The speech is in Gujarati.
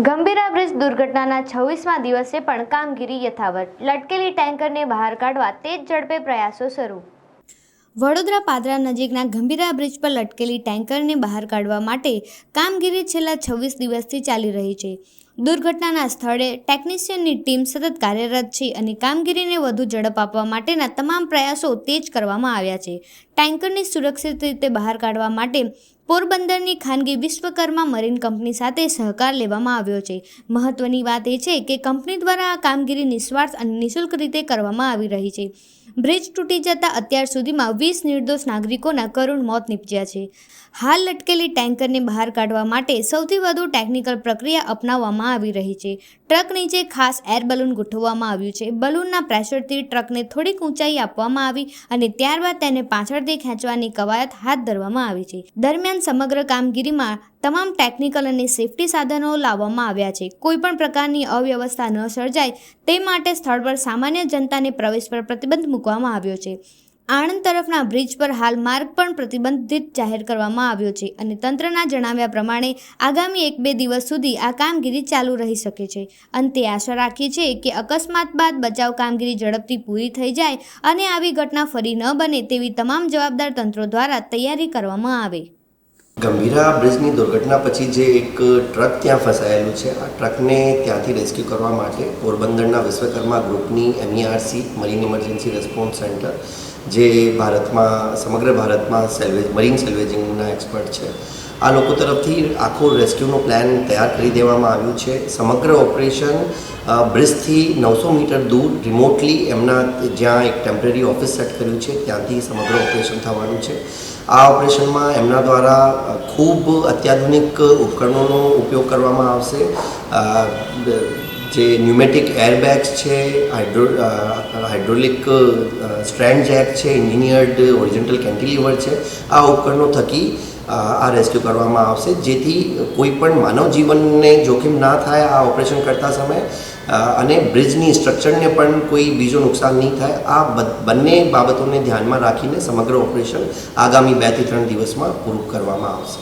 ગંભીરા બ્રિજ દુર્ઘટનાના છવ્વીસમા દિવસે પણ કામગીરી યથાવત. લટકેલી ટેન્કરને બહાર કાઢવા તેજ ઝડપે પ્રયાસો શરૂ. વડોદરા પાદરા નજીકના ગંભીરા બ્રિજ પર લટકેલી ટેન્કરને બહાર કાઢવા માટે કામગીરી છેલ્લા છવ્વીસ દિવસથી ચાલી રહી છે. દુર્ઘટનાના સ્થળે ટેકનિશિયનની ટીમ સતત કાર્યરત છે અને કામગીરીને વધુ ઝડપ આપવા માટેના તમામ પ્રયાસો તેજ કરવામાં આવ્યા છે. ટેન્કરને સુરક્ષિત રીતે બહાર કાઢવા માટે પોરબંદરની ખાનગી વિશ્વકર્મા મરીન કંપની સાથે સહકાર લેવામાં આવ્યો છે. મહત્વની વાત એ છે કે કંપની દ્વારા આ કામગીરી નિસ્વાર્થ અને નિઃશુલ્ક રીતે કરવામાં આવી રહી છે. બ્રિજ તૂટી જતાં અત્યાર સુધીમાં વીસ નિર્દોષ નાગરિકોના કરુણ મોત નીપજ્યા છે. હાલ લટકેલી ટેન્કરને બહાર કાઢવા માટે સૌથી વધુ ટેકનિકલ પ્રક્રિયા અપનાવવામાં આવી રહી છે. ટ્રક નીચે ખાસ એર બલૂન ગોઠવવામાં આવ્યું છે. બલૂનના પ્રેશરથી ટ્રકને થોડીક ઊંચાઈ આપવામાં આવી અને ત્યારબાદ તેને પાછળથી ખેંચવાની કવાયત હાથ ધરવામાં આવી છે. દરમિયાન સમગ્ર કામગીરીમાં તમામ ટેકનિકલ અને સેફટી સાધનો લાવવામાં આવ્યા છે. કોઈપણ પ્રકારની અવ્યવસ્થા ન સર્જાય તે માટે સ્થળ પર સામાન્ય જનતાને પ્રવેશ પર પ્રતિબંધ મૂકવામાં આવ્યો છે. આણંદ તરફના બ્રિજ પર હાલ માર્ગ પણ પ્રતિબંધિત જાહેર કરવામાં આવ્યો છે અને તંત્રના જણાવ્યા પ્રમાણે, આગામી એક બે દિવસ સુધી આ કામગીરી ચાલુ રહી શકે છે. અંતે આશા રાખીએ છીએ કે અકસ્માત બાદ બચાવ કામગીરી ઝડપથી પૂરી થઈ જાય અને આવી ઘટના ફરી ન બને તેવી તમામ જવાબદાર તંત્રો દ્વારા તૈયારી કરવામાં આવે. ગંભીરા બ્રિજની દુર્ઘટના પછી જે એક ટ્રક ત્યાં ફસાયેલું છે, આ ટ્રકને ત્યાંથી રેસ્ક્યુ કરવા માટે પોરબંદરના વિશ્વકર્મા ગ્રુપની MERC, marine emergency response centre જે ભારતમાં, સમગ્ર ભારતમાં સેલ્વેજ મરીન સેલ્વેજિંગના એક્સપર્ટ છે. આ લોકો તરફથી આખો રેસ્ક્યુનો પ્લાન તૈયાર કરી દેવામાં આવ્યું છે. સમગ્ર ઓપરેશન બ્રિજથી નવસો મીટર દૂર રિમોટલી એમના જ્યાં એક ટેમ્પરરી ઓફિસ સેટ કર્યું છે, ત્યાંથી સમગ્ર ઓપરેશન થવાનું છે. આ ઓપરેશનમાં એમના દ્વારા ખૂબ અત્યાધુનિક ઉપકરણોનો ઉપયોગ કરવામાં આવશે. જે ન્યુમેટિક એરબેગ્સ છે હાઇડ્રો હાઇડ્રોલિક સ્ટ્રેન્ડ જેક છે ઇન્જિનિયર્ડ ઓરિજિનલ કેન્ટિલિવર છે, આ ઉપકરણો થકી આ રેસ્ક્યુ કરવામાં આવશે. જેથી કોઈ પણ માનવ જીવનને જોખમ ના થાય આ ઓપરેશન કરતા સમયે. અને બ્રિજની સ્ટ્રક્ચરને પણ કોઈ બીજો નુકસાન નહીં થાય. આ બંને બાબતોને ધ્યાનમાં રાખીને સમગ્ર ઓપરેશન આગામી બેથી ત્રણ દિવસમાં પૂરું કરવામાં આવશે.